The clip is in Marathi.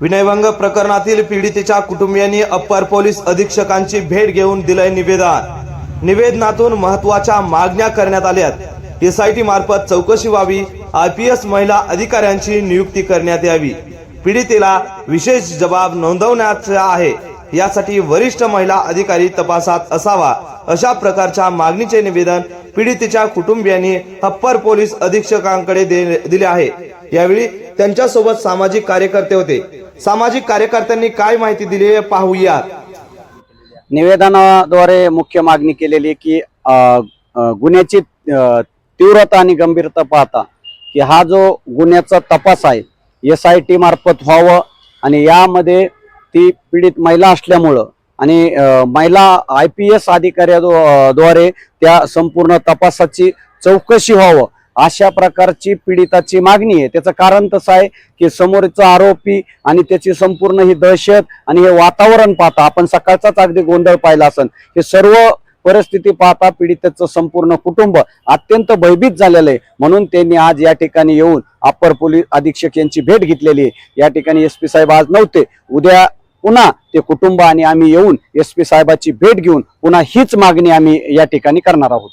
विनयभंग प्रकरणातील पीडितेच्या कुटुंबियांनी अप्पर पोलीस अधीक्षकांची भेट घेऊन दिलंय निवेदन. निवेदनातून महत्त्वाच्या मागण्या करण्यात आल्यात. एसआयटी मार्फत चौकशी व्हावी आय पी एस महिला अधिकाऱ्यांची नियुक्ती करण्यात यावी. पीडितेला विशेष जबाब नोंदवण्याचा आहे. यासाठी वरिष्ठ महिला अधिकारी तपासात असावा अशा प्रकारच्या मागणीचे निवेदन पीडितेच्या कुटुंबियांनी अप्पर पोलीस अधीक्षकांकडे दिले आहे. यावेळी त्यांच्यासोबत सामाजिक कार्यकर्ते होते. सामाजिक कार्यकर्त्यांनी काय माहिती दिली हे पाहूयात निवेदनाद्वारे मुख्य मागणी केलेली आहे की गुन्ह्याची तीव्रता आणि गंभीरता पाहता की हा जो गुन्ह्याचा तपास आहे एस आय टी मार्फत व्हावं आणि यामध्ये ती पीडित महिला असल्यामुळं आणि महिला आय पी एस अधिकाऱ्याद्वारे त्या संपूर्ण तपासाची चौकशी व्हावं अशा प्रकारची पीडिताची मागणी आहे. त्याचं कारण तसं आहे की समोरचा आरोपी आणि त्याची संपूर्ण ही दहशत आणि हे वातावरण पाहता आपण सकाळचाच अगदी गोंधळ पाहिला असन. हे सर्व परिस्थिती पाहता पीडितेचं संपूर्ण कुटुंब अत्यंत भयभीत झालेलं आहे. म्हणून त्यांनी आज या ठिकाणी येऊन अप्पर पोलीस अधीक्षक यांची भेट घेतलेली आहे. या ठिकाणी एस पी साहेब आज नव्हते. उद्या पुन्हा ते कुटुंब आणि आम्ही येऊन एस पी साहेबाची भेट घेऊन पुन्हा हीच मागणी आम्ही या ठिकाणी करणार आहोत.